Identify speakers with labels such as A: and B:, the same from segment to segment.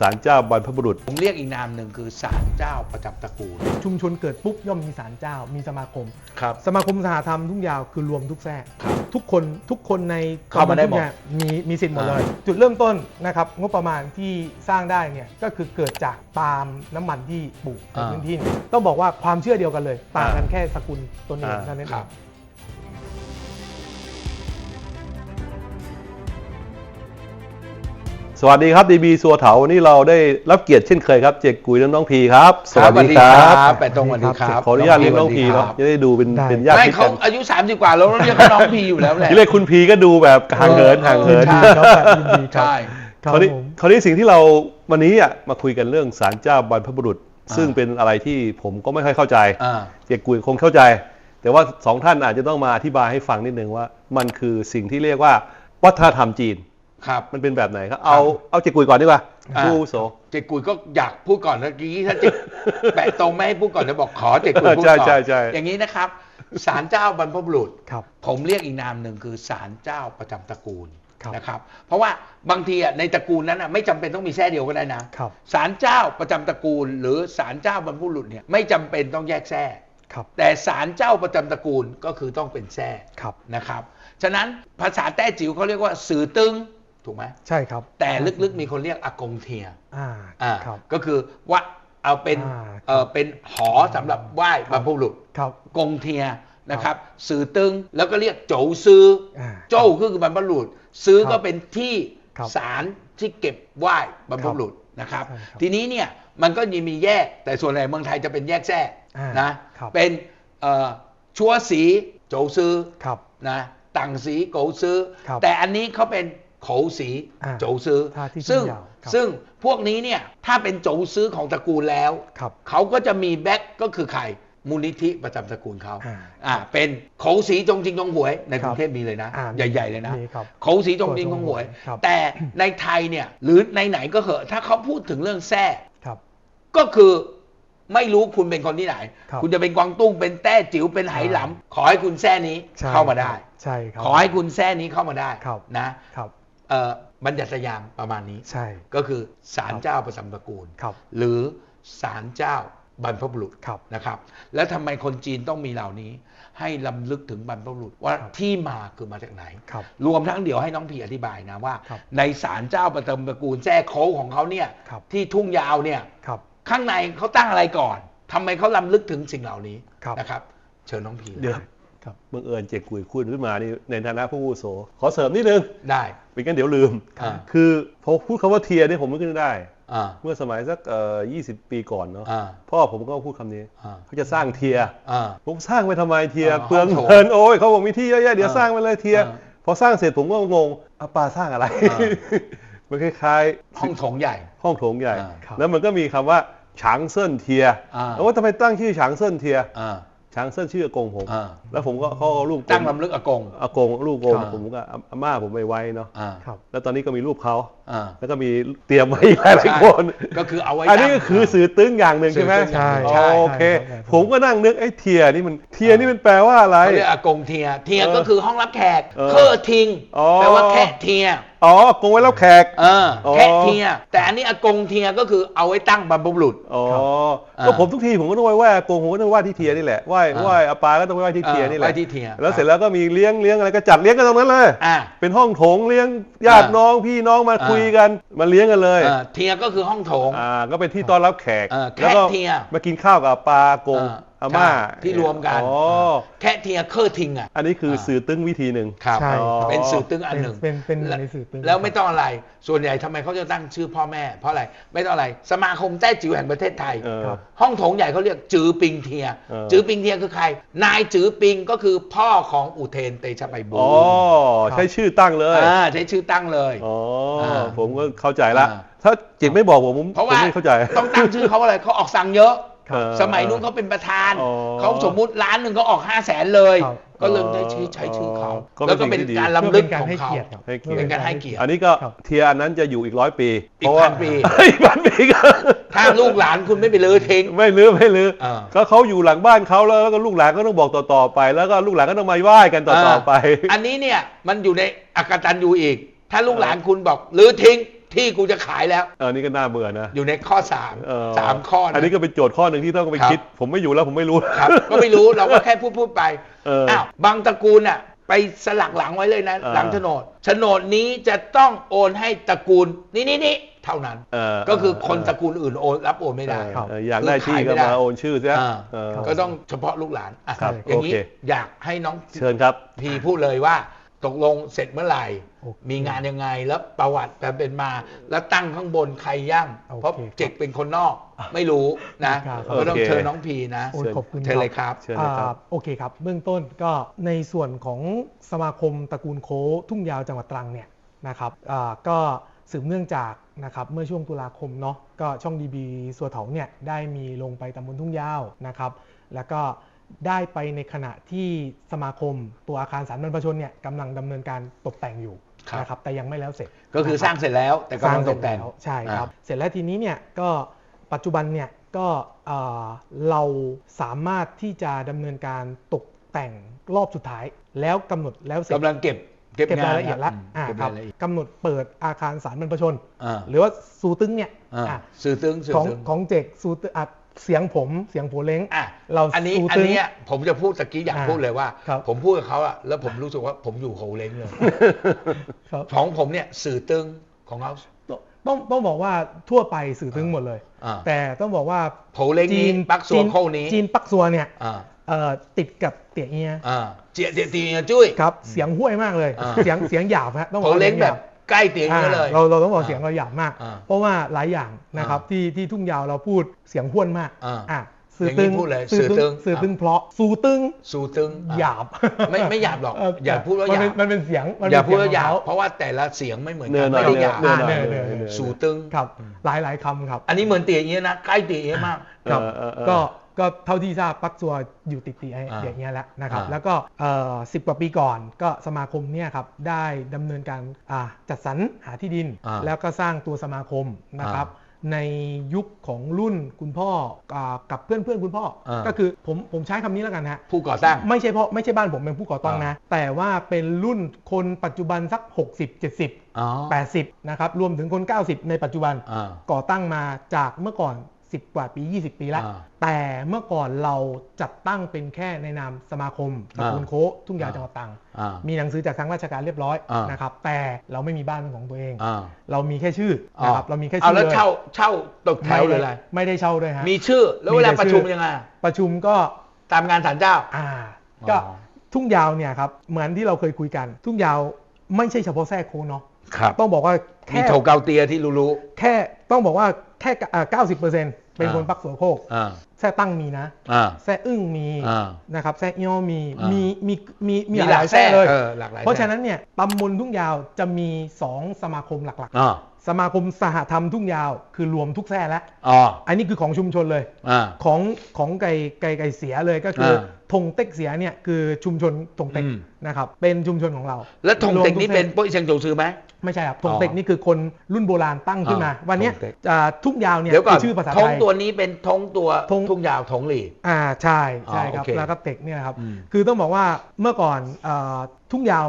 A: ศาลเจ้าบรรพบุรุษ
B: ผมเรียกอีกนามหนึ่งคือศาลเจ้าประจำตระกูล
C: ชุมชนเกิดปุ๊บย่อมมีศาลเจ้า มีสมาคม
B: ครับ
C: สมาคมสหธรรมทุ่งยาวคือรวมทุกแทรก
B: ครับ
C: ทุกคนทุกคนใน
B: เข้ามาได้หมด
C: ตำบลทุ่งยวมีมีสิทธิ์หมดเลย
B: อ่า
C: จุดเริ่มต้นนะครับงบประมาณที่สร้างได้เนี่ยก็คือเกิดจากปาล์มน้ำมันที่ปลูกในพื้นที่เนี่ยต้องบอกว่าความเชื่อเดียวกันเลยต่างกันแค่สกุลตนเอง
A: อ่า
C: เท่านั้นเอ
B: ครั
C: ง
B: บ
A: สวัสดีครับดีบีสัวเถาวันนี้เราได้รับเกียรติเช่นเคยครับ เจกกุยและน้องพีครับ
B: แปดตรงสวัสดีครับ
A: ขออนุญาตเรียกน้องพีเนาะจะได้ดูเป็น
C: ได้
A: เป็นญาติ
B: ไม่
A: พี่
B: เขา
A: กัน
B: อายุ 30 กว่าแล้วเราเรียกเขาน้องพีอยู่แล้วแหละ
A: ที่เรียกคุณพีก็ดูแบบห่างเหินห่างเหิน
B: ใช่
C: ครับยินดีครับ
B: ใช่
C: ครับ
A: คราวนี้
C: ผม
A: คราวนี้สิ่งที่เราวันนี้อะมาคุยกันเรื่องศาลเจ้าบรรพบุรุษ
B: อ่า
A: ซึ่งเป็นอะไรที่ผมก็ไม่ค่อยเข้าใจ
B: อ่า
A: เจกกุยคงเข้าใจ แต่ว่าสองท่านอาจจะต้องมาอธิบายให้ฟังนิดนึงว่า มันคือสิ่งที่เรียกว่าวัฒนธรรมจีน
B: ครับ
A: มันเป็นแบบไหนครับ เอาเอาเจกกุยก่อนดีกว่า
B: อ่า
A: ผู้อาวุโส
B: เจกุยก็อยากพูดก่อนเมื่อกี้ถ้าเจแปะตรงไม่ให้พูดก่อนจะบอกขอเจกุยพูด
A: ใช่
B: ก่อน
A: ใช่ใช่
B: อย่างนี้นะครับศาลเจ้าบรรพบุรุษ
C: ครับ
B: ผมเรียกอีกนามหนึ่งคือศาลเจ้าประจำตระกูล
C: ครับ
B: นะครับ เพราะว่าบางทีอะในตระกูลนั้นอะไม่จำเป็นต้องมีแท้เดียวก็ได้นะครับ ศาลเจ้าประจำตระกูล หรือศาลเจ้าบรรพบุรุษเนี่ยไม่จำเป็นต้องแยกแท้
C: ครับ
B: แต่ศาลเจ้าประจำตระกูลก็คือต้องเป็นแท้
C: ครับ
B: นะครับ ฉะนั้นภาษาแต้จิ๋วเขาเรียกว่าสื่อตึง ถูกไหม
C: ใช่ครับ
B: แต่ลึกๆมีคนเรียกอากงเทีย
C: อ่า
B: อ่า
C: ครับ
B: ก็คือว่าเอาเป็น
C: อ่า
B: เออเป็นหอสำหรับไหว้บรรพบุรุษ
C: ครับ
B: กงเทียนะครับ สื่อตึงแล้วก็เรียกโจวซื้ออาโจ้ก็คือบรรพบุรุษ ซื้อ
C: ครับ
B: ก็เป็นที่
C: ครับ
B: ศาลที่เก็บไหว้บรรพบุรุษนะครับ
C: ใช่ครับ
B: ทีนี้เนี่ยมันก็ยังมีแยกแต่ส่วนใหญ่เมืองไทยจะเป็นแยกแทรก
C: อ่าน
B: นะครับเป็นเอ่อชัวสีโจวซื้อ
C: ครับ
B: นะต่างสีโกวซื้อ
C: ครับ
B: แต่อันนี้เขาเป็น โขวสี
C: อ่า
B: โจวซื้อ
C: ท่าที่
B: ซึ่ง
C: ยาวครับ
B: ซึ่งพวกนี้เนี่ยถ้าเป็นโจวซื้อของตระกูลแล้ว
C: ครับ
B: เขาก็จะมีแบ็คก็คือใครมูลนิธิประจำตระกูลเขา
C: อ่า
B: อ่าเป็นโขวสีจงจริงจงหวยใน
C: ค
B: ก
C: รับ
B: รุงเทพมีเลยนะ
C: อ่า
B: ใหญ่ๆเลยนะ
C: มีครับ
B: โขวสีจงจริงจงหวย
C: ครับ
B: แต่ในไทยเนี่ยหรือในไหนก็เหอะ ถ้าเขาพูดถึงเรื่องแท้
C: ครับ
B: ก็คือไม่รู้คุณเป็นคนที่ไหน
C: ครับ
B: คุณจะเป็นกวางตุ้งเป็นแต้จิ๋วเป็นไหหลำขอให้คุณแท้นี้
C: ใช่
B: เข้ามาได้
C: ใช่ครับ
B: ขอให้คุณแท้นี้เข้ามาได้
C: ครับ
B: นะครั บเอ่อบัญญัติยามประมาณนี้
C: ใช่
B: ก็คือศาล
C: ครับ
B: เจ้าประจำตระกูล
C: ครับ
B: หรือศาลเจ้าบรรพบุรุษ
C: ครับ
B: นะครับ แล้วทำไมคนจีนต้องมีเหล่านี้ ให้ลำลึกถึงบรรพบุรุษว่า
C: ครับ
B: ที่มาคือมาจากไหน
C: ครับ
B: รวมทั้งเดี๋ยวให้น้องพีอธิบายนะว่า
C: ครับ
B: ในศาลเจ้าประจำตระกูลแจ้โค้งของเขาเนี่ย
C: ครับ
B: ที่ทุ่งยาวเนี่ย
C: ครับ
B: ข้างในเขาตั้งอะไรก่อนทำไมเขาลำลึกถึงสิ่งเหล่านี้
C: ครับ
B: นะครับ เชิญน้องพี
A: เดี๋ยว
C: ครับ
A: บังเอิญเจกกุยคุณขึ้นมานี่ในฐานะผู้อาวุโส ขอเสริมนิดนึง
B: ได้
A: เป็นกันเดี๋ยวลืม
B: อ่า
A: คือพอพูดคำว่าเทียร์นี่ผมนึกขึ้นได้
B: อ่า
A: เมื่อสมัยสักเอ่อ20ปีก่อนเนาะ
B: อ่า
A: พ่อผมก็พูดคำนี้
B: อ่า
A: เขาจะสร้างเทียร์
B: อ่า
A: ผมสร้างไปทำไมเทียร์
B: อ่า
A: เปลือง
B: ห้องโถง
A: เงินโอ้ยเขาบอกมีที่เยอะแยะเดี๋ยว
B: อ่า
A: สร้างไปเลยเทียร์
B: อ่า
A: พอสร้างเสร็จผมก็งงอาปาสร้างอะไร
B: อ่า
A: มันคล้ายๆ
B: ห้องโถงใหญ่
A: ห้องโถงใหญ่
B: อ่า
C: ครับ
A: แล้วมันก็มีคำว่าฉางเซินเทีย
B: อ่า
A: แล้วว่าทำไมตั้งชื่อฉางเซินเทีย
B: อ่า
A: ฉางเซินชื่ออากงผม
B: อ่า
A: แล้วผมก็เขาเอารูป
B: ตั้งลำลึกอากง
A: อากงรูปอากง
B: ครับ
A: ผมก็อาอาม่าผมไปไว้เนาะ
B: อ่า
C: ครับ
A: แล้วตอนนี้ก็มีรูปเขา
B: อ่า
A: แล้วก็มีเตรียมไว้หลายหลายๆคน
B: ก็คือเอาไว้
A: อันนี้
B: ตั้ง
A: ก็คือสื่อตึงอย่างหนึ่งใช่ไหม
B: สื่อตึง
C: ใช่
B: ใช่
A: โอเค
C: ใช่ครับ
A: ผมก็นั่งนึกไอ้เทียนี่มันเทียนี่มันแปลว่าอะไร
B: เขาเรียกอากงเทีย เทีย
A: เออ
B: ก็คือห้องรับแขก
A: เออ
B: เคอทิง
A: อ๋อ
B: แปลว่าแค่เทีย
A: อ๋ออากงไว้รับแขก
B: เออ
A: อ๋อ
B: แค่เทีย แต่อันนี้อากงเทียก็คือเอาไว้ตั้งบรรพบุรุษ
A: อ๋อ
C: ครับ
A: ก็
B: อ่า
A: ผมทุกทีผมก็ต้องไหว้ไหว้อากงผมก็ต้องไหว้ที่เทียนี่แหละไหว้
B: อ่า
A: ไหว้อาปาก็ต้องไหว้ที่เทียนี่แหละ
B: ไว้ที่เทีย
A: แล้วเสร็จแล้วก็มีเลี้ยงเลี้ยงอะไรก็จัดเลี้ยงกันตรงนั้นเลย
B: อ่า
A: เป็นห้องโถงเลี้ยงญาติ
B: อ่า
A: น้องพี่น้องมา
B: อ่า
A: คุยกันมาเลี้ยงกันเลย
B: เออเทียก็คือห้องโถง
A: อ่าก็เป็นที่ต้อนรับแขก
B: เออแขก
A: แล้วก็
B: เทีย
A: มากินข้าวกับอาปาอากง
B: เออ
A: อาม่า
B: ใช่ที่รวมกัน
A: อ๋อ
B: แค่เทียเคอทิงอะ
A: อันนี้คืออาสื่อตึ้งวิธีหนึ่ง
B: ครับ
C: ใช่
A: อ๋อ
B: เป็นสื่อตึงอันหนึ่ง
C: เป็นเป็นเป็น
B: และ
C: ในสื่อตึง
B: แล้วไม่ต้องอะไรส่วนใหญ่ทำไมเขาจะตั้งชื่อพ่อแม่ เพราะอะไรไม่ต้องอะไรสมาคมแต้จิ๋วแห่งประเทศไทย
A: เออ
C: ครับ
B: ห้องโถงใหญ่เขาเรียกจือปิงเทีย
A: เออ
B: จือปิงเทียคือใคร นายจือปิงก็คือพ่อของอุเทนเตชะไปบู
A: อ๋อ
C: ครับ
A: ใช้ชื่อตั้งเลย
B: อ่าใช้ชื่อตั้งเลย
A: อ๋อ
B: อ่า
A: ผมก็เข้าใจละ
B: อ่า
A: ถ้าจิตไม่บอกผมผม
B: เพราะ
A: ผม
B: ว่า
A: ไม่เข้าใจ
B: ต้องตั้งชื่อเขาอะไรเขาออกสั่งเยอะ
A: ครับ
B: สมัยนู้นเขาเป็นประธาน
A: อ๋อ
B: เขาสมมุติร้านหนึ่งก็ออกห้าแสนเลย
C: ครับ
B: ก็เลยได้ชื่อใช้ชื่อเขา
A: ก็เป็น
B: แล้วก็เป็น
A: สิ่งที่ดี
B: การ
C: เพื่อ
B: ลำลึ
C: เป็
B: ก
C: นการ
B: ของ
C: ให้
B: เขา
C: เกียรติครับ
A: ให้เกียรติ
B: เป็นการให้เกียรติ
A: อันนี้ก็
C: ครับ
A: เทียอันนั้นจะอยู่อีกร้อยปี
B: อีก
A: เพราะว่า
B: พันปี
A: อีกพันปีก็
B: ถ้าลูกหลานคุณไม่ไปลื้อทิ้ง
A: ไม่ลื้อไม่ลื้อ
B: อ่า
A: ก็เขาอยู่หลังบ้านเขาแล้วแล้วก็ลูกหลานก็ต้องบอกต่อๆไป แล้วก็ลูกหลานก็ต้องมาไหว้กันต่อๆไป
B: อันนี้เนี่ยมันอยู่ในอากตันยูอีก ถ้าลูกหลานคุณบอกลื้อทิ้ง ที่กูจะขายแล้ว
A: เออนี่ก็น่าเบื่อนะ
B: อยู่ในข้อสาม
A: เออ
B: สามข้อ
A: อันนี้ก็เป็นโจทย์ข้อหนึ่งที่ต้องไป
B: ครับ
A: คิด ผมไม่อยู่แล้วผมไม่รู้
B: ครับ ก็ไม่รู้เราก็แค่พูดพูดไป
A: เอออ้
B: วบางตระกูลน่ะไปสลักหลังไว้เลยนะ
A: เออ
B: หลังโฉนดโฉนดนี้จะต้องโอนให้ตระกูลนี้นี้นี้เท่านั้น
A: เออ
B: ก็คือคน
A: เออ
B: ตระกูลอื่นโอนรับโอนไม่ได้
C: ครับ
A: เอออยากได้ที่
B: ขาย
A: ก็
B: ไม่ได้
A: มาโอนชื่อซะ
B: อ่า
A: เออ
B: ก็ต้องเฉพาะลูกหลานอะ
A: ครับ
B: อย่างนี้
A: โอเค
B: อยากให้น้อง
A: เชิญครับ
B: พีพูดเลยว่า ตกลงเสร็จเมื่อไหร่
C: โอเค
B: มีงานยังไงแล้วประวัติแบบเป็นมา แล้วตั้งข้างบนใครย่าง
C: โอเค
B: เพราะเจกเป็นคนนอกไม่รู้นะ
C: ครับ
B: ก็ต้อง
A: โอเค
B: เชิญน้องพีนะ
C: โอ้ยขอบคุณ
B: เชิญเลยครับ
A: เชิญเลยครับ
C: อ่าโอเคครับ เบื้องต้นก็ในส่วนของสมาคมตระกูลโคทุ่งยาวจังหวัดตรังเนี่ยนะครับอ่าก็สืบเนื่องจากนะครับเมื่อช่วงตุลาคมเนาะก็ช่องดีบีสัวเถาเนี่ยได้มีลงไปตำบลทุ่งยาวนะครับแล้วก็ได้ไปในขณะที่สมาคมตัวอาคารสารบรรพชนเนี่ยกำลังดำเนินการตกแต่งอยู่
B: ครับ
C: นะครับแต่ยังไม่แล้วเสร็จ
B: ก็คือสร้างเสร็จแล้วแต่
C: ส
B: กำ
C: ร้า
B: ลั
C: ง
B: ง
C: เส
B: ต
C: ร็จ
B: กแต่ง
C: แล้วใช่ครับ
B: อ่า
C: เสร็จแล้วทีนี้เนี่ยก็ปัจจุบันเนี่ยก็เอ่อเราสามารถที่จะดำเนินการตกแต่งรอบสุดท้าย แล้วกำหนดแล้วเสร็จ
B: กำลังเก็บเก็บ
C: เก็บ
B: งาน
C: รายละเอียดแล้ว
B: ม
C: อ่า
B: เก็บ
C: ครั
B: รา
C: บ
B: ยละเอียด
C: กำหนดเปิดอาคารสารบรรพชน
B: อ่า
C: หรือว่าสูตึงเนี่ย
B: อ่า
C: อะ
B: สื่อตึงสื่อ
C: ของ
B: ตึง
C: ของเจกสูตึงอะ เสียงผมเสียงผัวเล้ง
B: อะ
C: เรา
B: อันนี้
C: สู
B: อัน
C: ตึง
B: เนี้ยผมจะพูดตะกี้อยาก
C: อ่า
B: พูดเลยว่า
C: ครับ
B: ผมพูดกับเขาอะแล้วผมรู้สึกว่าผมอยู่โหเล้งเลย
C: ครับ
B: ของผมเนี่ยสื่อตึงของเขา
C: ต้องต้องบอกว่าทั่วไปสื่อตึงหมดเลย
B: อ่า
C: แต่ต้องบอกว่า
B: โหเล้งนี้ปักซัว
C: จีน
B: โค้นี้
C: จีนปักซัวเนี่ย
B: อ่า
C: เอ่อติดกับเตี่ยเอีย
B: อ่าเจียเจียตีจุ้ย
C: ครับเสียงห้วยมากเลย
B: อ่า
C: เสียงเสียงหยาบฮะต้องบ
B: โห
C: อกว่า
B: เล้ง
C: สีย
B: แบ
C: หยา
B: บ ใกล้เตียงนี้เลย
C: อ่าเราเราต้องบอก
B: อ่า
C: เสียงเราหยาบมาก
B: อ่า
C: เพราะว่าหลายอย่างนะครับ
B: อ่า
C: ที่ที่ทุ่งยาวเราพูดเสียงห้วนมาก
B: อ่า
C: อะ
B: อย่างนี้พูดเลยสื่อตึง
C: สื่อตึง
B: อ่า
C: เพราะสูตึง
B: สู่ตึงอะ
C: หยาบ
B: ไม่ไม่หยาบหรอก
C: เอ
B: ย่าพูดว่าหยาบ
C: มันเป็นมันเป็นเสียงมัน
B: อย่า
C: เป็น
B: พูดว่าหยาบ
C: เสีงของ
B: เพราะว่าแต่ละเสียงไม่เหมือน
A: เนื้
B: กั
A: อนหน่อย
B: ไม่ได้หยาบ
A: เนื้อหน่อย
C: อ่า
A: เนื้อ
C: เนื้อ
A: เนื้อ
B: สู่ตึง
C: ครับหลายหลายคำครับ
B: อันนี้เหมือนเตียเอียนะใกล้เตียเอียมาก
C: ครับ
A: เออเออเออ
C: ก็ ก็เท่าที่ทราบปักซัวอยู่ติดตีไอ้
B: อ่า
C: อย่างเงี้ยแล้วนะครับ
B: อ่า
C: แล้วก็สิบกว่าปีก่อนก็สมาคมเนี่ยครับได้ดำเนินการอ่าจัดสรรหาที่ดิน
B: อ่า
C: แล้วก็สร้างตัวสมาคมนะครับ ในยุคของรุ่นคุณพ่ออากับเพื่อนเพื่อนๆคุณพ่ออา ก็คือผมผมใช้คำนี้แล้วกันฮะ
B: ผู้ก่อตั้ง
C: ไม่ใช่เพราะไม่ใช่บ้านผมเป็นผู้ก่อตั้ง
B: อ่า
C: นะ แต่ว่าเป็นรุ่นคนปัจจุบันสัก 60 70
B: อ๋อ
C: 80 นะครับ รวมถึงคน 90 ในปัจจุบัน
B: อ่า
C: ก่อตั้งมาจากเมื่อก่อน 10 กว่าปี 20 ปีแล้ว
B: อ่า
C: แต่เมื่อก่อนเราจัดตั้งเป็นแค่ในนามสมาคมตระกูล
B: อ่า
C: โคทุ่งยาวจังหวัดตรัง
B: อ่า
C: มีหนังสือจากทางราชการเรียบร้อย
B: อ่าน
C: นะครับแต่เราไม่มีบ้านเป็นของตัวเอง
B: อ่า
C: เรามีแค่ชื่อนะครับเรามีแค่
B: เอา
C: ชื่อ
B: แล้ว
C: เลย
B: เช่าเช่าตกแถวหรืออะไร
C: ไม่ได้เช่าด้วยฮะ
B: มีชื่อแล้วเวลา
C: มีแต่
B: ประชุม
C: ชื่อ
B: ยังไง
C: ประชุมก็
B: ตามงานศาลเจ้า
C: อ่าก็
B: อ๋อ
C: ทุ่งยาวเนี่ยครับเหมือนที่เราเคยคุยกัน ทุ่งยาวไม่ใช่เฉพาะแทรกโค้งเนาะ
B: ครับ
C: ต้องบอกว่า
B: มี
C: แค่
B: โถเกาเตียที่รู้
C: แค่ต้องบอกว่าแค่เก้าสิบเปอร์เซ็นต์ เป็นคน
B: อ่า
C: ปักสวนโคก
B: ๆอ่า
C: แท้ตั้งมีนะ
B: อ่า
C: แท้อึ้งมี
B: อ่า
C: นะครับแท้เอี้ยวมี
B: อ่ามี
C: มีมีมีมี
B: มี
C: ห
B: หลา
C: ลายย
B: แทร่
C: แท้เลย
B: เออหลากหลาย
C: เพราะ
B: แทร่
C: ฉะนั้นเนี่ยตำบลทุ่งยาวจะมี 2 สมาคมหลัก
B: อ่า
C: ๆสมาคมสหธรรมทุ่งยาวคือรวมทุกแท้แล้ว
B: อ๋อ
C: อันนี้คือของชุมชนเลย
B: อ่า
C: ของของไก่ไก่ไก่เสียเลยก็คืออาธงเต็กเสียเนี่ยคือชุมชนธงเต็ก
B: อืม
C: นะครับเป็นชุมชนของเรา
B: แล้วธงเต็กนี่
C: รวมทุ
B: เป็นโป้ยเชียงโจวซื้อไหม
C: ไม่ใช่ครับธ
B: อ๋
C: ง
B: อ
C: เต็กนี่คือคนรุ่นโบราณตั้งขึ้นมา
B: อ่า
C: วันเนี้ย
B: ธงเต็ก
C: อ่าทุ่งยาวเนี่ย
B: เดี๋ยวก่อน
C: คือชื่อภาษา
B: ธ
C: ไท
B: ง
C: ย
B: ตัวนี้เป็นธงตัว
C: ธง
B: ทุ่งยาวธงหลี
C: อ่าใช่ใช่
B: อ๋อ
C: ครับ
B: โอเค
C: แล้วก็เต็กเนี่ยนะครับ
B: อืม
C: คือต้องบอกว่าเมื่อก่อนเอ่อทุ่งยาว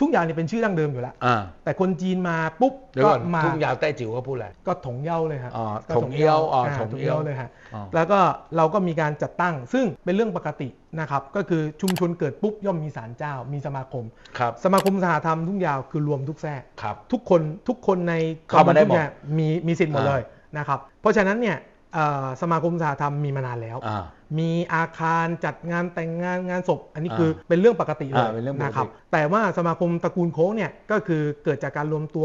C: ทุ่งยาวเนี่ยเป็นชื่อดั้งเดิมอยู่แล้ว
B: อ่า
C: แต่คนจีนมาปุ๊บ
B: เดี๋ยว
C: ก็
B: ก่อน
C: มา
B: ทุ่งยาวใต้จิ๋วเขาพูดอะไร
C: ก็ถงเย้าเลยครับ
B: อ๋อ
C: ก็
B: ถงเอี้ยวอ๋อาถงเอี้ยว
C: เลยฮะ
B: อ๋อ
C: แล้วก็เราก็มีการจัดตั้ง ซึ่งเป็นเรื่องปกตินะครับก็คือชุมชนเกิดปุ๊บย่อมมีศาลเจ้า มีสมาคม
B: ครับ
C: สมาคมสหธรรมทุ่งยาวคือรวมทุกแทรก
B: ครับ
C: ทุกคนทุกคนใน
B: เข้ามาได้หมด
C: ตำบลทุ่งยวมีมีสิทธิ์หมด
B: อ่า
C: เลยนะครับเพราะฉะนั้นเนี่ยเอ่อสมาคมสหธรรมมีมานานแล้ว
B: อ่า
C: มีอาคารจัดงานแต่งงานงานศพ อันนี้
B: อ่า
C: คือเป็นเรื่องปกติเล
B: อ่ายเป็นเรื่องปกติ
C: นะครับแต่ว่าสมาคมตระกูลโค้งเนี่ยก็คือเกิดจากการรวมตัว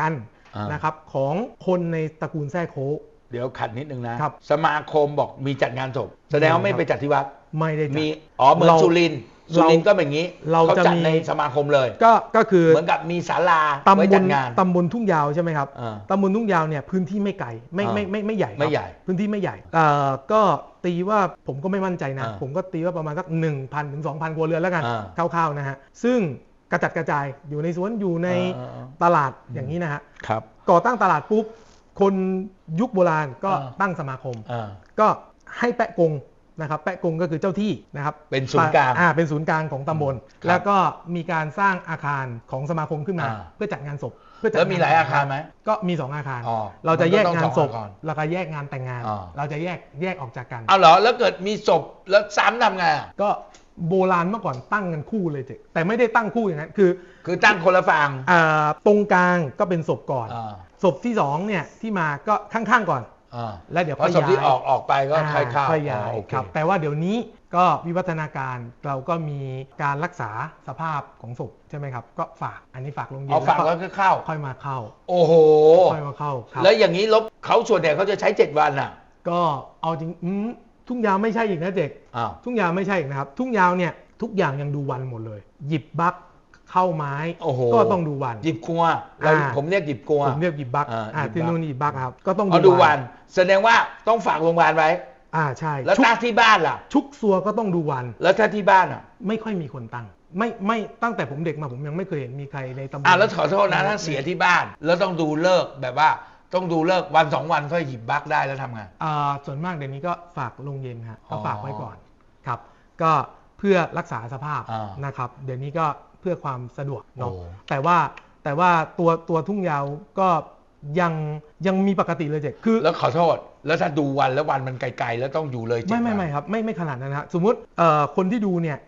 C: กัน
B: อ่าน
C: นะครับของคนในตระกูลแท้โค้ง
B: เดี๋ยวขัดนิดนึงนะ
C: ครับ
B: สมาคมบอกมีจัดงานศพแสดงว่าไม่ไปจัดที่วัด
C: ไม่ได้จัด
B: มีอ๋อเหมือน
C: เรา
B: สุรินทร์ สุรินทร์ก็เป็นอย่างนี้
C: เรา
B: เขา
C: จะ
B: จัด
C: มี
B: ในสมาคมเลย
C: ก็ก็คือ
B: เหมือนกับมีศาลา
C: ตำ
B: ไว้
C: บ
B: จั
C: ล
B: ดงาน
C: ตำบลทุ่งยาวใช่ไหมครับ
B: อ่า
C: ตำบลทุ่งยาวเนี่ยพื้นที่ไม่ไกลไม่
B: อ่า
C: ไม่ไม่ไม่ใหญ่ครับ
B: ไม่ใหญ่
C: พื้นที่ไม่ใหญ่เอ่อก็ตีว่าผมก็ไม่มั่นใจนะ
B: อ่า
C: ผมก็ตีว่าประมาณสัก1,000ถึง2,000ครัวเรือนแล้วกัน
B: อ่า
C: คร่าวๆนะฮะซึ่งกระจัดกระจายอยู่ในสวนอยู่ใน
B: อ่าอ่า
C: ตลาดอย่างนี้นะฮะ
B: ครับ
C: ก่อตั้งตลาดปุ๊บคนยุคโบราณก็
B: อ่า
C: ตั้งสมาคม
B: อ่า
C: ก็ให้แปะกง นะครับแปะกงก็คือเจ้าที่นะครับ
B: เป็นศูนย์กลาง
C: อ่าเป็นศูนย์กลางของตำบล
B: ครับ
C: แล้วก็มีการสร้างอาคารของสมาคมขึ้นมา
B: อ่า
C: เพื่อจัดงานศพเพื่อจัด
B: แล้วมีหลายอาคารไหม
C: ก็มีสองอาคาร
B: อ๋อ
C: เราจะแยก
B: มันก็ต้อง
C: งานศพ
B: สองอาคาร
C: แล้วก็แยกงานแต่งงาน
B: อ๋อ
C: เราจะแยกแยกออกจากกัน
B: เอาเหรอแล้วเกิดมีศพแล้วซ้ำทำไงอะ
C: ก็โบราณเมื่อก่อนตั้งกันคู่เลยเจ๊แต่ไม่ได้ตั้งคู่อย่างนั้นคือ
B: คือตั้งคนละฝั่ง
C: อ่าตรงกลางก็เป็นศพก่อน
B: อ่า
C: ศพที่สองเนี่ยที่มาก็ข้างๆก่อน
B: อ่า
C: แล้วเดี๋ยว
B: พอศพที่
C: ค่อยย้าย
B: ออกออกไปก็ค่อยเข้า
C: ค่อยย้าย
B: อ๋อโอเค
C: ครับแต่ว่าเดี๋ยวนี้ก็วิวัฒนาการเราก็มีการรักษาสภาพของศพใช่ไหมครับ ก็ฝากอันนี้ฝากลงเย็น
B: เอาฝั่ง
C: แล้
B: แล้ววก็เข้า
C: ค่อยมาเข้า
B: โอ้โห
C: ค่อยมาเข้าครับ
B: แล้วอย่างนี้ลบเขาส่วนใหญ่เขาจะใช้เจ็ดวันอะ
C: ก็เอาจริงอืมทุ่งยาวไม่ใช่อีกนะเจ๊ก
B: อ้าว
C: ทุ่งยาวไม่ใช่อีกนะครับ ทุ่งยาวเนี่ยทุกอย่างยังดูวันหมดเลย หยิบบัก เข้าไม้
B: โอ้โห
C: ก็ต้องดูวัน
B: หยิบกัวเรา
C: อ่า
B: ผมเรียกหยิบกัว
C: ผมเรียกหยิบบัก
B: อ่า
C: อ่า
B: หยิบบัค
C: ที่นู่นหยิบบักครับ ก็ต้อง
B: เอาดูวัน แสดงว่าต้องฝากโรงพยาบาลไว้
C: อ่าใช่
B: แล้ว
C: ชุก
B: ตั้งที่บ้านล่ะ
C: ชุกซัวก็ต้องดูวัน
B: แล้วถ้าที่บ้านอะ
C: ไม่ค่อยมีคนตั้ง ไม่ไม่ตั้งแต่ผมเด็กมาผมยังไม่เคยเห็นมีใครในตำบล
B: อ่าแล้วขอโทษนะถ้าเสียที่บ้าน แล้วต้องดูเลิกษ์แบบว่าต้องดูเลิกษ์วันสองวันค่อยหยิบบักได้แล้วทำไง
C: อ่าส่วนมากเดี๋ยวนี้ก็ฝากลงเย็นครับ
B: อ๋
C: ก็
B: อ
C: ฝากไว้ก่อนครับ ก็เพื่อรักษาสภาพ
B: อ่าน
C: นะครับ เดี๋ยวนี้ก็เพื่อความสะดวกเนาะ
B: โอ้
C: แต่ว่าแต่ว่าตัวตัวทุ่งยาวก็ยังยังมีปกติเลยเจ๊คือ
B: แล้วขอโทษ แล้วถ้าดูวันแล้ววันมันไกลๆ แล้วต้องอยู่เลยเจ็ด
C: ไม่ไม่
B: วัน
C: ไม่ครับไม่ไม่ขนาดนั้นนะฮะสมมุติเอ่อคนที่ดูเนี่ย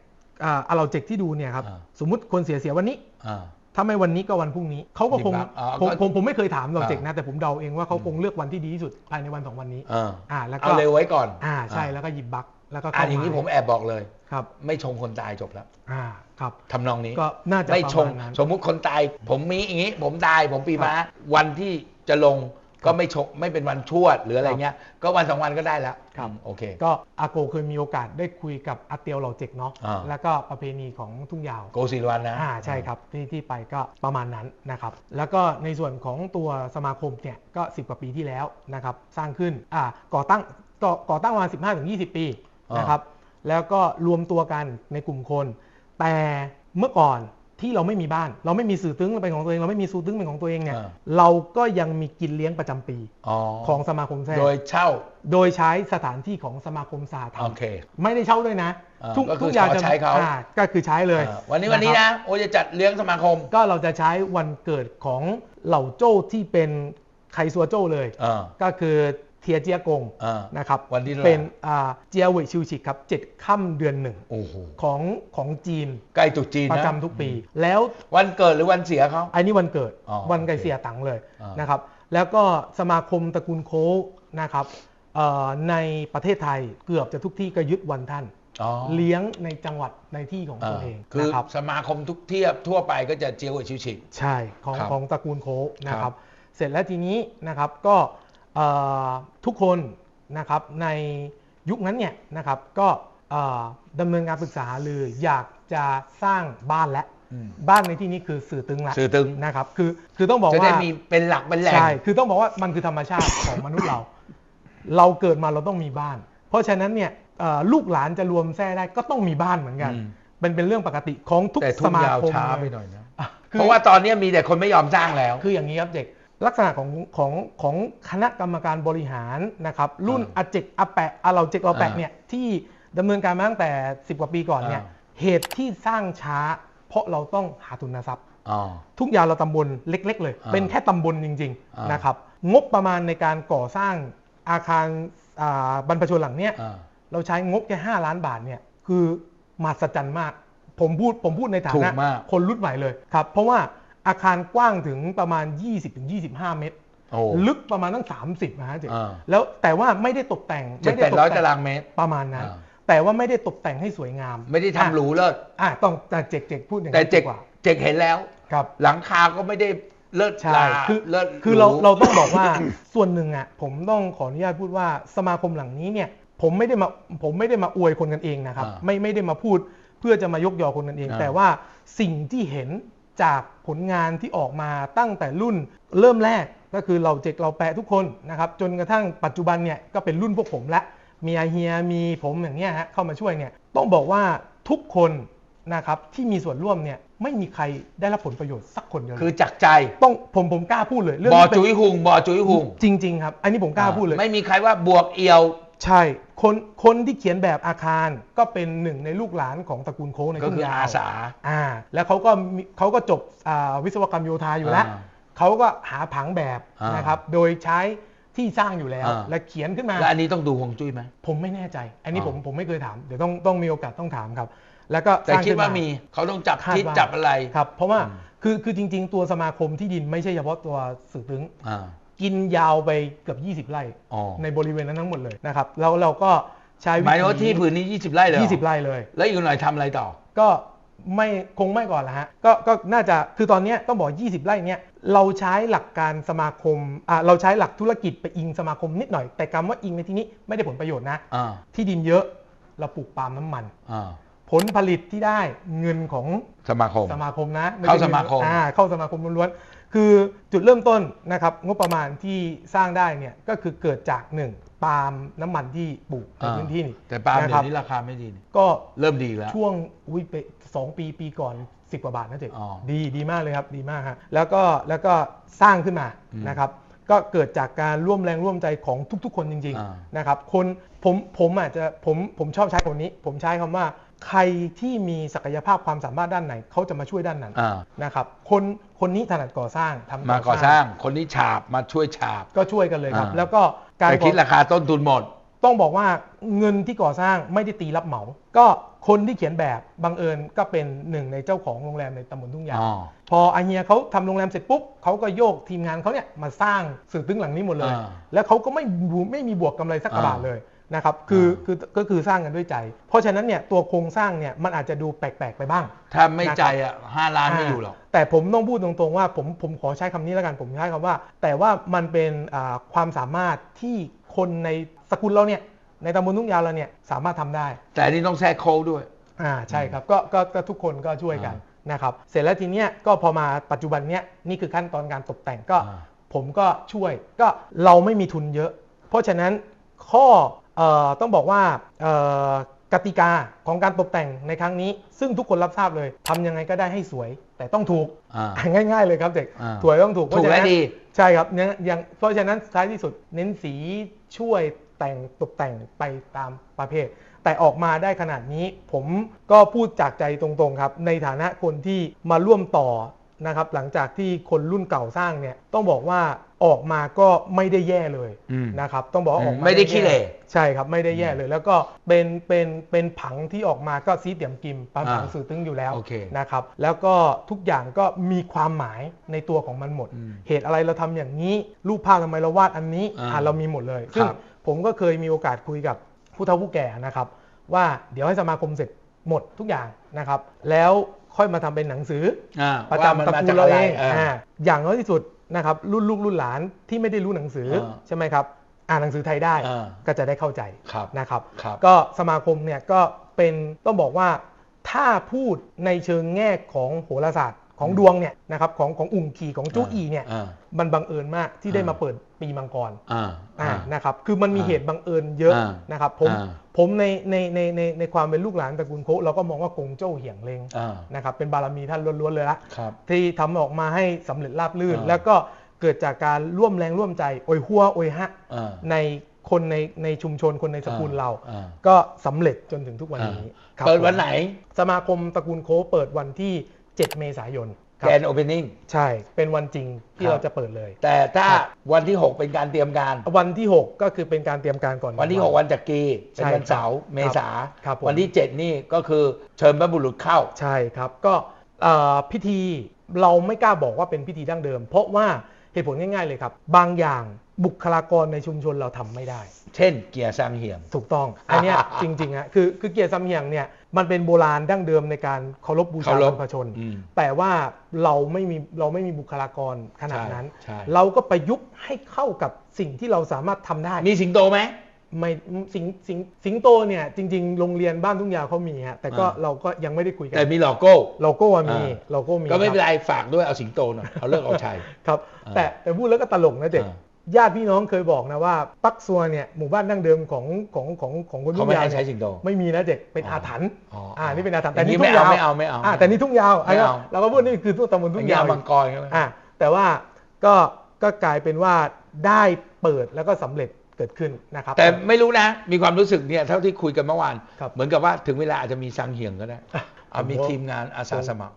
C: อ่าเราเจ็กที่ดูเนี่ยครับ
B: อ่า
C: สมมุติคนเสียเสียวันนี้
B: อ่า
C: ถ้าไม่วันนี้ก็วันพรุ่งนี้เขาก็คง
B: ดีมากอ๋อ
C: ผม
B: ก็
C: ผมผมไม่เคยถามเราเจ็ก
B: อ่า
C: นะแต่ผมเดาเองว่าเขาคงเลือกวันที่ดีที่สุดภายในวันสองวันนี้
B: อ่า
C: อ่าแล้วก็
B: เอาเร็วไว้ก่อน
C: อ่าใช่แล้วก็หยิบบัก แล้วก็
B: อ่า
C: เข้า
B: อย่างนี้
C: ไผ
B: มแอบบอกเลย
C: ครับ
B: ไม่ชงคนตายจบแล้ว
C: อ่าครับ
B: ทำนองนี้
C: ก็น่าจะ
B: ไม่
C: ประ
B: ชง
C: มาณนั้น
B: สมมุติคนตาย ผมมีอย่างนี้ ผมตาย ผมปีม้า วันที่จะลงก็ไม่ชงไม่เป็นวันชวดหรืออะไรเงี้ย ก็วันสองวันก็ได้แล้ว
C: ครับ
B: อืมโอเค
C: ก็อาโกเคยมีโอกาสได้คุยกับอาเตียวเหล่าเจ็กเนาะ
B: อ่า
C: แล้วก็ประเพณีของทุ่งยาว
B: โกศิลวันนะ
C: อ่าใช่ครับที่ที่ไปก็ประมาณนั้นนะครับ แล้วก็ในส่วนของตัวสมาคมเนี่ยก็ 10 กว่าปีที่แล้วนะครับ สร้างขึ้นอ่าก่อตั้งก่อก่อตั้งมา15-20 ปี นะครับ แล้วก็รวมตัวกันในกลุ่มคน แต่เมื่อก่อนที่เราไม่มีบ้าน เราไม่มีสื่อตึ้งเป็นของตัวเองเราไม่มีซูตึ้งเป็นของตัวเองเนี่ย
B: อ่า
C: เราก็ยังมีกินเลี้ยงประจำปี
B: อ๋อ
C: ของสมาคมแท้
B: โดยเช่า
C: โดยใช้สถานที่ของสมาคมสหธรร
B: โอ
C: ม
B: เค
C: ไม่ได้เช่าด้วยนะ
B: อ่า
C: ทุก
B: ก็คือ
C: ทุกอย่าง
B: ขอ
C: จะ
B: ใช้เขา
C: อ่ก็คือใช้เลย
B: อ่าวันนี้วันนี้
C: ครั
B: นะ
C: บ
B: โอจะจัดเลี้ยงสมาคม
C: ก็เราจะใช้วันเกิดของเหล่าโจ้ที่เป็นไคซัวโจ้เลย
B: อ่า
C: ก็คือ เทียเจียกง
B: อ่า
C: นะครับ
B: วันที่เท่าไหร่
C: เป็นอ่าเจียเวยชิวชิกครับเจ็ดค่ำเดือนหนึ่ง
B: โอ้โห
C: ของของจีน
B: ใกล้ตรุษจีน
C: ประ
B: นะ
C: จำทุกปี แล้ว
B: วันเกิดหรือวันเสียเขา
C: อันนี้วันเกิด
B: อ๋อ
C: วันไก
B: โอเค
C: เสียตังเลย
B: อ่าน
C: นะครับแล้วก็สมาคมตระกูลโค้กนะครับเอ่อในประเทศไทยเกือบจะทุกที่ก็ยึดวันท่าน
B: อ๋อ
C: เลี้ยงในจังหวัดในที่ของ
B: อ่า
C: ตัวเอง
B: คือ
C: นะครับ
B: สมาคมทุกเทียบทั่วไปก็จะเจียวกับชิวชิก
C: ใช่ของ
B: ครับ
C: ของตระกูลโค้กนะค
B: ครั
C: รับ
B: บ
C: เสร็จแล้วทีนี้นะครับก็เอ่อ ทุกคนนะครับในยุคนั้นเนี่ยนะครับก็เอ่อดำเนินการปรึกษาหารืออยากจะสร้างบ้านและ
B: อืม
C: บ้านในที่นี้คือสื่อตึงละ
B: สื่อตึง
C: นะครับคือคือต้องบอก
B: จะ
C: ว่า
B: ได้มีเป็นหลักเป็นแหล่ง
C: ใช่คือต้องบอกว่ามันคือธรรมชาติของมนุษย์เรา เราเกิดมาเราต้องมีบ้าน เพราะฉะนั้นเนี่ยเอ่อลูกหลานจะรวมแท้ได้ก็ต้องมีบ้านเหมือนกัน
B: อืม
C: เป็นเป็นเรื่องปกติของทุก
B: แต่ทุ
C: ส
B: ก
C: มายา
B: ว
C: คม
B: ช้า
C: ล
B: ไปหน่อยนะ
C: อะคือ
B: เพราะว่าตอนนี้มีแต่คนไม่ยอมจ้างแล้ว
C: คืออย่างนี้ครับเด็ก ลักษณะของของของคณะกรรมการบริหารนะครับรุ่น
B: อ่า
C: อาเจกอาแปะอาเราเจกเราแปะ
B: อ่า
C: เนี่ยที่ดำเนินการมาตั้งแต่ 10 กว่าปีก่อนเนี่ย
B: อ่า
C: เหตุที่สร้างช้า เพราะเราต้องหาทุนทรัพย์
B: อ๋อ
C: ทุกอย่างเราตำบลเล็ก ๆ เลย
B: อ่า
C: เป็นแค่ตำบลจริง
B: อ่า
C: ๆนะครับงบประมาณในการก่อสร้างอาคารอ่าบรรพชนหลังเนี้ย
B: อ่า
C: เราใช้งบแค่5ล้านบาทเนี่ยคือมหัศจรรย์มาก ผมพูดผมพูดในฐา
B: ถู
C: นะ
B: กมาก
C: คนรุ่นใหม่เลยครับเพราะว่า อาคารกว้างถึงประมาณ 20-25 เมตร
B: โอ้
C: ลึกประมาณตั้ง 30นะฮะเจ๊
B: อ่า
C: แล้วแต่ว่าไม่ได้ตกแต่ง
B: เจ็ด
C: ไม่
B: แป
C: ได้
B: ด
C: ตก
B: ร้อย
C: แต่
B: ตางรางเมตร
C: ประมาณนั้น
B: อ่า
C: แต่ว่าไม่ได้ตกแต่งให้สวยงาม
B: ไม่ได้ทำหรูเลิศ
C: อะต้องแต่เจกเจกพูดอย่าง
B: แต่
C: นั้น
B: เจ็ก
C: ดีกว่า
B: เจ็กเห็นแล้ว
C: ครับ
B: หลังคาก็ไม่ได้เลิศ
C: ใช่
B: ลา
C: คือ
B: เลิศ
C: คือเรา
B: ห
C: เราต้องบอกว่า ส่วนหนึ่งอะผมต้องขออนุญาตพูดว่าสมาคมหลังนี้เนี่ยผมไม่ได้มาผมไม่ได้มาอวยคนกันเองนะครับ
B: อ่า
C: ไม่ไม่ได้มาพูดเพื่อจะมายกยอคนกันเอง
B: อ่า
C: แต่ว่าสิ่งที่เห็น จากผลงานที่ออกมาตั้งแต่รุ่นเริ่มแรกก็คือเราเจกเราแปะทุกคนนะครับจนกระทั่งปัจจุบันเนี่ยก็เป็นรุ่นพวกผมละมีอาเฮียมีผมอย่างเงี้ยฮะเข้ามาช่วยเนี่ยต้องบอกว่าทุกคนนะครับที่มีส่วนร่วมเนี่ยไม่มีใครได้รับผลประโยชน์สักคนเดียวเลย
B: คือจากใจ
C: ต้องผมผมกล้าพูดเลยเรื่อง
B: บ่อ
C: นี้เป็น
B: จุ๋ยหุงบ่อจุ๋ยหุง
C: จริง ๆ ครับ อันนี้ผมกล้าพูดเลย
B: ไม่มีใครว่าบวกเอียว
C: ใช่คนคนที่เขียนแบบอาคารก็เป็นหนึ่งในลูกหลานของตระกูลโค้งใน
B: ก็
C: ทุ่ง
B: คือยา
C: ว
B: อาสา
C: อ่า แล้วเขาก็มีเขาก็จบอ่าวิศวกรรมโยธาอยู่แล้ว
B: อ่า
C: เขาก็หาผังแบบ
B: อ่าน
C: นะครับ โดยใช้ที่สร้างอยู่แล้ว
B: อ่า
C: และเขียนขึ้นมา
B: แล้วอันนี้ต้องดูฮวงจุ้ยไหม
C: ผมไม่แน่ใจ อันนี้
B: อ๋อ
C: ผมผมไม่เคยถาม เดี๋ยวต้องต้องมีโอกาสต้องถามครับ แล้วก็
B: แต่
C: สร้ง
B: คิด
C: ขึ้น
B: ว่ามีเขาต้องจับ
C: คาด
B: ทิศ
C: ว่า
B: จับอะไร
C: ครับ เพราะว่า
B: อืม
C: คือคือจริง ๆ ตัวสมาคมที่ดินไม่ใช่เฉพาะตัวสื่อตึง
B: อ่า
C: กินยาวไปเกือบ 20 ไร่
B: อ๋อ
C: ในบริเวณนั้นทั้งหมดเลยนะครับแล้วเราก็ใช้
B: หมายถึงว่าที่ผืนนี้ 20 ไร่เลยเหรอ
C: 20 ไร่เลย
B: แล้วอีกหน่อยทำอะไรต่อ
C: ก็ไม่คงไม่ก่อนละฮะก็ก็น่าจะคือตอนเนี้ยต้องบอก 20 ไร่เนี้ยเราใช้หลักการสมาคมอ่าเราใช้หลักธุรกิจไปอิงสมาคมนิดหน่อย แต่คำว่าอิงในที่นี้ไม่ได้ผลประโยชน์นะ
B: อ่า
C: ที่ดินเยอะเราปลูกปาล์มน้ำมัน
B: อ่า
C: ผลผลิตที่ได้เงินของ
B: สมาคม
C: สมาคมนะไใช่
B: เข้าสมาคม
C: อ่าเข้าสมาคมล้วนๆคือจุดเริ่มต้นนะครับงบประมาณที่สร้างได้เนี่ยก็คือเกิดจากหนึ่งปาล์มน้ำมันที่ปลูกใน
B: อ่า
C: พื้นที่นี่
B: แต่ปาล์ม
C: นะ
B: เดี๋
C: ค
B: ย
C: รับ
B: วนี้ราคาไม่ดีนี่
C: ก็
B: เริ่มดีแล้ว
C: ช่วงอุ้ยไปสองปีปีก่อน 10 กว่าบาทนะเจ๊
B: อ๋อ
C: ดีดีมากเลยครับดีมากฮะแล้วก็แล้วก็สร้างขึ้นมา
B: อืม
C: นะครับ ก็เกิดจากการร่วมแรงร่วมใจของทุกๆ คนจริง
B: อ่า
C: ๆนะครับคนผมผมอาจจะผมผมชอบใช้คำนี้ ผมใช้คำว่า ใครที่มีศักยภาพความสามารถด้านไหนเขาจะมาช่วยด้านนั้น
B: อ่า
C: นะครับคนคนนี้ถนัดก่อสร้างทำ
B: มาก่อสร้างคนนี้ฉาบมาช่วยฉาบ
C: ก็ช่วยกันเลยครับ
B: อ่า
C: แล้วก็การ
B: แต่คิด
C: ก่อ
B: ราคาต้นทุนหมด
C: ต้องบอกว่าเงินที่ก่อสร้างไม่ได้ตีรับเหมา ก็คนที่เขียนแบบบังเอิญก็เป็นหนึ่งในเจ้าของโรงแรมในตำบลทุ่งยาว
B: อ๋อ
C: พออาเฮียเขาทำโรงแรมเสร็จปุ๊บเขาก็โยกทีมงานเขาเนี่ยมาสร้างสื่อตึ้งหลังนี้หมดเลย
B: อ่า
C: แล้วเขาก็ไม่บูไม่มีบวกกำไรสักกระบาท
B: อ่า
C: เลย นะครับคือ
B: อ่า
C: คือก็คือสร้างกันด้วยใจ เพราะฉะนั้นเนี่ยตัวโครงสร้างเนี่ยมันอาจจะดูแปลกๆไปบ้าง
B: ถ้าไม่ใจอะห้าล้านไม่อยู่หรอก
C: แต่ผมต้องพูดตรงๆว่าผมผมขอใช้คำนี้แล้วกันผมใช้คำว่า แต่ว่ามันเป็นอ่าความสามารถที่คนในสกุลเราเนี่ยในตำบลทุ่งยาวเราเนี่ยสามารถทำได้
B: แต่อันนี้ต้องแทรกโค้ดด้วย
C: อ่าใช่ครับก็ก็ก็ทุกคนก็ช่วยกันนะครับเสร็จแล้วทีเนี้ยก็พอมาปัจจุบันเนี้ยนี่คือขั้นตอนการตกแต่งก็
B: อ่า
C: ผมก็ช่วยก็เราไม่มีทุนเยอะ เพราะฉะนั้นข้อเอ่อ ต้องบอกว่าเอ่อกติกาของการตกแต่งในครั้งนี้ ซึ่งทุกคนรับทราบเลยทำยังไงก็ได้ให้สวย แต่ต้องถูก
B: อ่า
C: ง่าย ๆ เลยครับเด็ก
B: อ่า
C: สวยต้องถูกเพ
B: ถู
C: ราะ
B: ก
C: ฉะ
B: และ
C: นั้น
B: ดี
C: ใช่ครับเนี่ยยังเพราะฉะนั้นท้ายที่สุดเน้นสีช่วยแต่งตกแต่งไปตามประเภท แต่ออกมาได้ขนาดนี้ ผมก็พูดจากใจตรงๆครับ ในฐานะคนที่มาร่วมต่อนะครับหลังจากที่คนรุ่นเก่าสร้างเนี่ยต้องบอกว่า ออกมาก็ไม่ได้แย่เลย
B: อืม
C: นะครับต้องบอกว่าออก
B: อื
C: มาม
B: ไม่ได้
C: แย่
B: ขี้เหร่
C: ใช่ครับไม่ได้แย่เลย แล้วก็เป็นเป็นเป็นผังที่ออกมาก็ซีเตียมกิมปาผัง
B: อ่า
C: สื่อตึงอยู่แล้ว
B: โอเค
C: นะครับแล้วก็ทุกอย่างก็มีความหมายในตัวของมันหมด
B: อืม
C: เหตุอะไรเราทำอย่างนี้ รูปภาพทำไมเราวาดอันนี้
B: อ่า
C: อ่าเรามีหมดเลยซึ่ง
B: ครับ
C: ผมก็เคยมีโอกาสคุยกับผู้เฒ่าผู้แก่นะครับ ว่าเดี๋ยวให้สมาคมเสร็จหมดทุกอย่างนะครับ แล้วค่อยมาทำเป็นหนังสือ
B: อ่า
C: ประ
B: ว่ามัน
C: จำตระ
B: มา
C: กู
B: จา
C: ล
B: ก
C: เรา
B: อะไร
C: เอง
B: อ่า
C: อ่าอย่างน้อยที่สุด นะครับรุ่นลูกรุ่นหลานที่ไม่ได้รู้หนังสือ
B: อ่า
C: ใช่ไหมครับอ่านหนังสือไทยได้
B: อ่า
C: ก็จะได้เข้าใจ
B: ครับ
C: นะครับ
B: ครับ
C: ก็สมาคมเนี่ยก็เป็นต้องบอกว่าถ้าพูดในเชิงแง่ของโหราศาสตร์ ของดวงเนี่ยนะครับของของอุ่งคีของจูอีเนี่ย
B: อ่า
C: มันบังเอิญมากที่ได้
B: อ่าม
C: มาเปิดปีมังกร
B: อ่า
C: อ่า
B: อ่า
C: นะครับคือมันมี
B: อ่า
C: เหตุบังเอิญเยอะ
B: อ่า
C: นะครับผม
B: อ่า
C: ผมในในในในในความเป็นลูกหลานตระกูลโคะเราก็มองว่ากงโจ้เหี่ยงเลง
B: อ่า
C: นะครับเป็นบารมีท่านล้วนๆเลยละ
B: ครับ
C: ที่ทำออกมาให้สำเร็จราบรื่น
B: อ่า
C: แล้วก็เกิดจากการร่วมแรงร่วมใจโอยหัวโอยฮะ
B: อ่า
C: ในคนในในชุมชนคนในสกุลเรา
B: อ่า
C: ก็สำเร็จจนถึงทุกวันนี้ครับ
B: เปิดวันไหน
C: สมาคมตระกูลโคเปิดวันที่ 7 เมษายนค
B: แก
C: รับ
B: นโอเพนนิ่ง
C: ใช่เป็นวันจริงที่
B: ครับ
C: เราจะเปิดเลย
B: แต่ถ้า
C: ครับ
B: วันที่ 6 เป็นการเตรียมการ
C: วันที่ 6 ก็คือเป็นการเตรียมการก่อน
B: วันที่ 6 วันจักรีเป็น
C: ใช่
B: วันเสาร์
C: ครับ
B: เมษา
C: ครับผม
B: วันที่ 7 นี่ก็คือเชิญบรรพบุรุษเข้า
C: ใช่ครับก็เอ่อพิธีเราไม่กล้าบอกว่าเป็นพิธีดั้งเดิม เพราะว่าเหตุผลง่ายๆเลยครับ บางอย่างบุคลากรในชุมชนเราทำไม่ได้
B: เช่น เกียร์ซังเหียง
C: ถูกต้องอันเนี้ยจริงๆฮะคือคือเกียรติซัมเฮียงเนี่ย มันเป็นโบราณดั้งเดิมในการเคารพบูชา
B: เคารพ
C: บรรพชน
B: อืม
C: แต่ว่าเราไม่มีเราไม่มีบุคลากรขนาดนั้น
B: ใช่ใช่
C: เราก็ประยุกต์ให้เข้ากับสิ่งที่เราสามารถทำได้
B: มีสิงโตไหม
C: ไม่สิงสิงสิงโตเนี่ยจริงๆ โรงเรียนบ้านทุ่งยาวเขามีฮะแต่ก็
B: อ่า
C: เราก็ยังไม่ได้คุยกั
B: แต่
C: น
B: มีโลโก้
C: โลโก้อะมี
B: อ่า
C: โลโก้มี
B: ก็ไม่เป็น
C: ค
B: ไร
C: รับ
B: ฝากด้วยเอาสิงโตหน่อยเอาเลิกเอาชัย
C: ครับ
B: อ่า
C: แต่แต่พูดแล้วก็ตลกนะเด็ก
B: อ่า
C: ญาติพี่น้องเคยบอกนะว่าปักซัวเนี่ยหมู่บ้านดั้งเดิมของของของของคน
B: เขา
C: ทุ่ง
B: ไม่
C: ยาว
B: ให้
C: เนี่
B: ใช้
C: ย
B: สิงโต
C: ไม่มีนะเด็กเป็น
B: อ๋อ
C: อาถรรพ์
B: อ๋ออ่
C: อ่านี่เป็นอาถรรพ์
B: อ
C: แต่
B: ย่างนี้
C: นี่ทุ่งยาว
B: ไม่เอาไม่เอาไม่เอา
C: อ่าแต่นี่ทุ่งยาว
B: ไม่เอา
C: เราก็พูดนี่คือทุ่งตำบล
B: อ
C: ทุ่
B: ย่างงนี้
C: ยาว
B: เอามังกรก็ได้
C: อ่าแต่ว่าก็ก็กลายเป็นว่าได้เปิดแล้วก็สำเร็จเกิดขึ้นนะครับ
B: แต่ไม่รู้นะ มีความรู้สึกเนี่ยเท่าที่คุยกันเมื่อวาน
C: ครับ
B: เหมือนกับว่าถึงเวลาอาจจะมีซังเหียงก็ได้เอามี
C: ผมว่า
B: ทีมงานอาสาสมัคร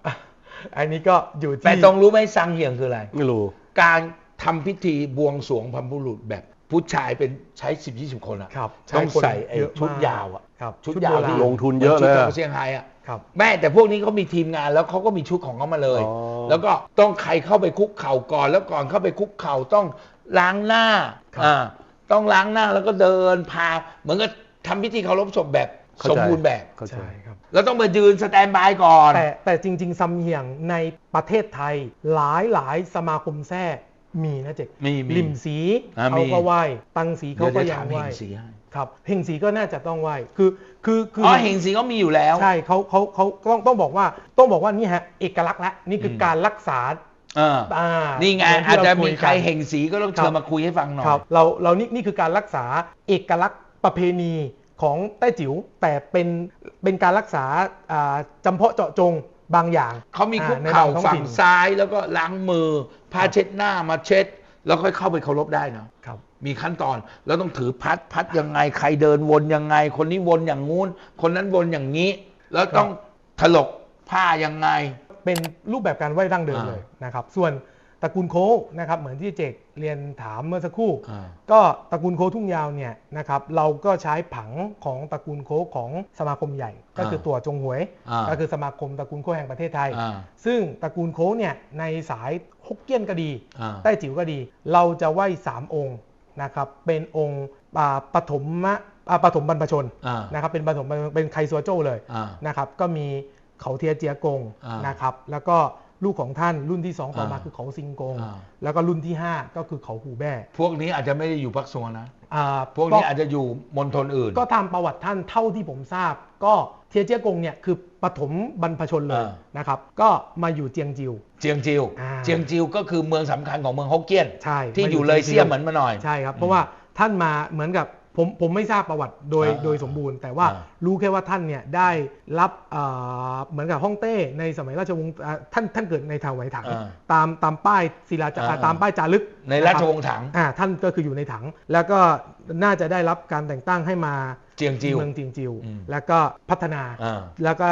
C: อันนี้ก็อยู่ที่
B: แต่ตรงรู้ไหมซังเหียงคืออะไร
A: ไม่รู้
B: การ ทำพิธีบวงสรวงพัมบุรุษแบบผู้ชายเป็นใช้สิบยี่สิบคนอะ
C: ครับ
B: ต้อง
C: คน
B: ใส่ไอ้
C: เยะ
B: ชุด
C: มก
B: ยาวอะ
C: ครับ
B: ชุด
C: โบ
B: ยาว
C: รณ
B: ที่
A: ลงทุนเยอะเลย
B: ชุด
A: อะ
B: จากเซี่ยงไฮ้อะ
C: ครับ
B: แม่แต่พวกนี้เขามีทีมงานแล้วเขาก็มีชุดของเขามาเลย
A: อ๋อ
B: แล้วก็ต้องใครเข้าไปคุกเข่าก่อน แล้วก่อนเข้าไปคุกเข่าต้องล้างหน้า
C: ครับ
B: อ่าต้องล้างหน้าแล้วก็เดินพา เหมือนกับทำพิธีเคารพศพแบบ
A: เข้า
B: ส
A: ใจ
B: มบูรณ์แบบ
A: เข้าใจ
C: ใช่ครับ
B: แล้วต้องมายืนสแตนบายก่อน
C: แต่แต่จริง ๆซัมเหียงในประเทศไทยหลายหลายสมาคมแท้ มีนะเจ๊
B: มีมี
C: ลิมสี
B: อ่า
C: เขา
B: มี
C: ก็ไหว้ ตังสีเขาก็
B: ดี๋วจะ
C: ยั
B: ถ
C: ง
B: ม
C: ไหว้
B: เฮงสีให้
C: ครับเฮงสีก็น่าจะต้องไหว้คือคือคือ
B: อ๋
C: อ
B: อเฮงสีก็มีอยู่แล้ว
C: ใช่เขาเขาเขาต้องต้องบอกว่าต้องบอกว่านี่ฮะเอกลักษณ์และนี่คืออ
B: ม
C: การรักษา
B: เออ
C: อ่า
B: นี่ไง
C: เหมื
B: อาจ
C: ที่
B: จะ
C: เคุ
B: มี
C: ย
B: ใคร
C: กัน
B: เฮงสีก็ต้องเชิญมาคุยให้ฟังหน่อย
C: ครับเราเรานี่นี่คือการรักษาเอกลักษณ์ประเพณีของแต้จิ๋วแต่เป็นเป็นการรักษาอ่าจำเพาะเจาะจง บางอย่าง
B: เขามีคุก
C: อ่ใน
B: เข่า
C: บท้อ
B: ฝั่ง
C: ถิ่น
B: ซ้ายแล้วก็ล้างมือผ้าเช็ดหน้ามาเช็ด แล้วค่อยเข้าไปเคารพได้นะ
C: ครับ
B: มีขั้นตอนแล้วต้องถือพัดพัดยังไงใครเดินวนยังไง คนนี้วนอย่างงู้น คนนั้นวนอย่างนี้ แล้วต้องถลกผ้ายังไง
C: เป็นรูปแบบการไหว้ดั้งเดิม
B: อ่า
C: เลยนะครับ ส่วน ตระกูลโค้กนะครับเหมือนที่เจกเรียนถามเมื่อสักครู่
B: อ่า
C: ก็ตระกูลโค้กทุ่งยาวเนี่ยนะครับเราก็ใช้ผังของตระกูลโค้กของสมาคมใหญ่ ก็คือตัวจงหวย
B: อ่า
C: ก็คือสมาคมตระกูลโค้กแห่งประเทศไทย
B: อ่า
C: ซึ่งตระกูลโค้กเนี่ยในสายฮกเกี้ยนก็ดี
B: อ่า
C: ใต้จิ๋วก็ดี เราจะไหว้สามองค์นะครับเป็นองค์อ่าปฐมมะอ่าปฐมบรรพชน
B: อ่า
C: นะครับเป็นปฐมเป็นไคซัวโจ้เลย
B: อ่า
C: นะครับก็มีเขาเทียเจียกง
B: อ่าน
C: นะครับแล้วก็ ลูกของท่านรุ่นที่ 2 ต่อมา
B: อ่า
C: คือเขาซิงกง
B: อ่า
C: แล้วก็รุ่นที่ 5 ก็คือเขาหูแบ้
B: พวกนี้อาจจะไม่ได้อยู่พักสวงนะ
C: อ่า
B: พวกนี้อาจจะอยู่มณฑลอื่น
C: ก็ตามประวัติท่านเท่าที่ผมทราบ ก็เทียเจียกงเนี่ยคือปฐมบรรพชนเลย
B: อ่า
C: นะครับ ก็มาอยู่เจียงจิว
B: เจียงจิว
C: อ่า
B: เจียงจิวก็คือเมืองสำคัญของเมืองฮกเกี้ยน
C: ใช่
B: ที่
C: มา
B: อยู่เลยเซียมเหมือนมาหน่อย
C: ใช่ครับ เพราะว่าท่านมาเหมือนกับ ผมผมไม่ทราบประวัติโดย
B: อ่า
C: โดยสมบูรณ์ แต่ว่า
B: อ่า
C: รู้แค่ว่าท่านเนี่ยได้รับเอ่อเหมือนกับฮ่องเต้ในสมัยราชวงศ์อ่าท่านท่านเกิดในถาวายถัง
B: อ่า
C: ตามตามป้ายศิลาจา
B: อ่า
C: ตามป้ายจารึก
B: ในราชวง
C: ศ์
B: ศ์ถัง
C: อ่าท่านก็คืออยู่ในถัง แล้วก็น่าจะได้รับการแต่งตั้งให้มา
B: เจียงจิว
C: เมืองจีนจิว
B: อืม
C: แล้วก็พัฒนา
B: อ่า
C: แล้วก็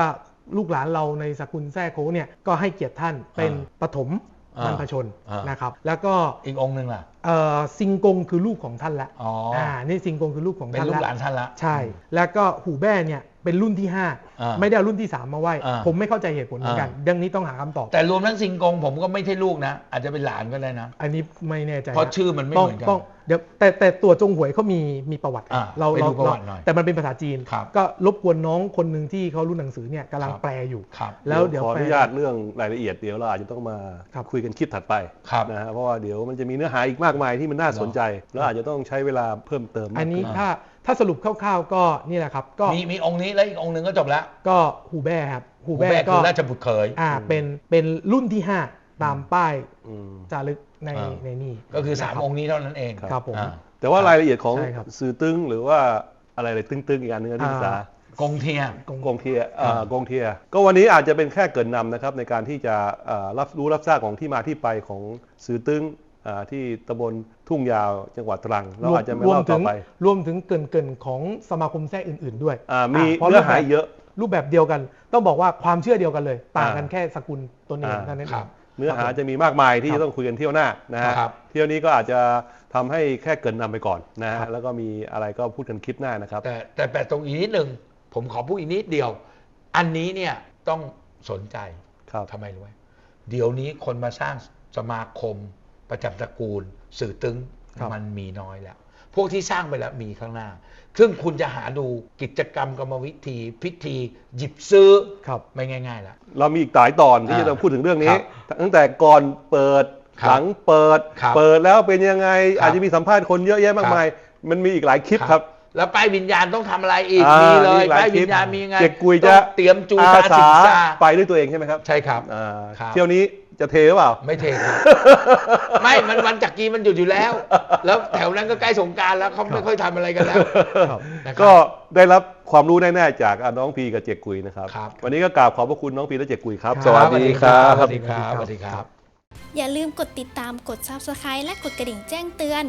C: ลูกหลานเราในสกุลแท้โค้เนี่ยก็ให้เกียรติท่านเป็นปฐม
B: อ่า
C: บรรพชน
B: อ่าน
C: นะครับแล้วก็
B: อีกองค์หนึ่งล่ะ
C: เอ่อซิงกงคือลูกของท่านละ
B: อ๋ออ่
C: นี่ซิงกงคือลูกของ
B: เป็น
C: ท่าน
B: ลูก
C: ละ
B: หลานท่านละ
C: ใช่ แล้วก็หูแบ้เนี่ย เป็นรุ่นที่
B: อ่า
C: 5ไม่ได้เอารุ่นที่ 3 มาไหว้
B: อ่า
C: ผมไม่เข้าใจเหตุผลเหมือนกัน
B: อ่า
C: เรื่องนี้ต้องหาคำตอบ
B: แต่รวมทั้งซิงกงผมก็ไม่ใช่ลูกนะ อาจจะเป็นหลานก็ได้นะ
C: อันนี้ไม่แน่ใจ
B: เพราะ
C: น
B: ชื่อมันไม่
C: ต้อง
B: เหมือนกัน
C: ต้องเดี๋ยวแต่แต่ตัวจงหวยเขามีมีประวัติ
B: อ่า
C: เรา
B: ไป
C: เรา
B: ดูประ
C: เรา
B: วัติหน่อย
C: แต่มันเป็นภาษาจีน
B: ครับ
C: ก็รบกวนน้องคนหนึ่งที่เขารุ่นหนังสือเนี่ยกำลัง
B: ครับ
C: แปลอยู่
B: ครับ
C: แล้วเดี๋ยว
A: ขออ
C: แปล
A: นุญาตเรื่องรายละเอียดเดี๋ยวเราอาจจะต้องมา
C: ครับ
A: คุยกันคลิปถัดไป
B: ครับ
A: นะฮะเพราะว่าเดี๋ยวมันจะมีเนื้อหาอีกมากมายที่มันน่าสนใจ แล้วอาจจะต้องใช้เวลาเพิ่มเติมมาก
C: อันนี้
A: ขึ้
C: ถ้า ถ้าสรุปคร่าวๆก็นี่แหละครับก็
B: มีมีองค์นี้แล้วอีกองค์หนึ่งก็จบแล้ว
C: ก็หูแบ้ครับหู
B: หู
C: แบ้
B: แม่
C: ก็
B: คือราชบุตรเขย
C: อ่าเป็นเป็นรุ่นที่ 5 ตามป้าย
A: อืม
C: จารึกใน
B: อ่า
C: ในนี่
B: ก็คือสาม
C: นะรับ
B: องค์นี้เท่านั้นเอง
C: ครับผม
B: อ่า
A: แต่ว่ารายละเอียดของ
C: ใช่ครับ
A: สื่อตึงหรือว่าอะไรอะไรตึงๆอีกอันหนึงนะที่ปรึกษา
C: อ่า
B: กงเทีย
A: กงเทียเอ่อ
B: อ่าก
A: งเทีย ก็วันนี้อาจจะเป็นแค่เกรินนำนะครับในการที่จะเอ่อรับรู้รับทราบของที่มาที่ไปของสื่อตึงอ่า ที่ตำบลทุ่งยาวจังหวัดตรัง เราอาจจะไม่
C: รวม
A: เล่า
C: ถึ
A: ต่องไป
C: รวมถึงเกินเกินๆของสมาคมแท้อื่น ๆ ด้วย
A: อ่ามี
C: พระ
A: เนื้อหา
C: รูปแบบ
A: เยอะ
C: รูปแบบเดียวกัน ต้องบอกว่าความเชื่อเดียวกันเลย ต่างกัน
A: อ่า
C: แค่สกุลตัวเอง
A: อ่า
C: เท่านั้นเอ
B: ครั
C: ง
B: บ
A: เนื้อหาจะมีมากมายที่
C: ครับ
A: จะต้องคุยกันเที่ยวหน้านะฮะ
B: ครับ
A: เที่ยวนี้ก็อาจจะทำให้แค่เกรินนำไปก่อนนะ
C: ครั
A: ฮะ
C: บ
A: แล้วก็มีอะไรก็พูดกันคลิปหน้านะครับ
B: แต่แต่แต่ตรงอีกนิดหนึ่งผมขอพูดอีกนิดเดียว อันนี้เนี่ยต้องสนใจ
A: ครับ
B: ทำไมรู้ไหมเดี๋ยวนี้คนมาสร้างสมาคม ประจำตระกูล สื่อตึง
C: ครับ
B: มันมีน้อยแล้ว พวกที่สร้างไปแล้วมีข้างหน้า ซึ่งคุณจะหาดูกิจกรรมกรรมวิธี พิธี หยิบซื้อ
C: ครับ
B: ไม่ง่ายๆแล้ว
A: เรามีอีกหลายตอนที่
B: อ่า
A: จะต้องพูดถึงเรื่องนี้
B: ครับ
A: ตั้งแต่ก่อนเปิด
B: ครับ
A: หลังเปิด
B: ครับ
A: เปิดแล้วเป็นยังไง
B: ครับ
A: อาจจะมีสัมภาษณ์คนเยอะแยะมากมาย มันมีอีกหลายคลิปครับ
B: แล้วป้ายวิญญาณต้องทำอะไรอีก
A: อ่า
B: มีเลย
A: มีหลาย
B: ป้าย
A: คลิ
B: วิ
A: ป
B: ญญาณมียังไง
A: เจ๊กุยจะ
B: ต้องเตรียมจู
A: อา
B: ตา
A: สา
B: สิงซา
A: ไปด้วยตัวเองใช่ไหมครับ
B: ใช่ครับ
A: อ่า
B: ครับ
A: เที่ยวนี้ จะเทหรือเปล่า
B: ไม่เทครับ ไม่มันวันจักรีมันหยุดอยู่แล้ว แล้วแถวนั้นก็ใกล้สงกรารแล้วเขาไม่ค่อยทำอะไรกันแล้ว
C: ครับ
B: นะครับ
A: ก็ได้รับความรู้แน่ๆจากน้องพีกับเจกกุยนะครับ
B: ครับ
A: วันนี้ก็กราบขอบพระคุณน้องพีและเจกกุยครับ
C: ครับ
A: สวัสดีครับ
B: สวัสดีครับ สวัสดีครับ
D: อย่าลืมกดติดตามกด Subscribe และกดกระดิ่งแจ้งเตือน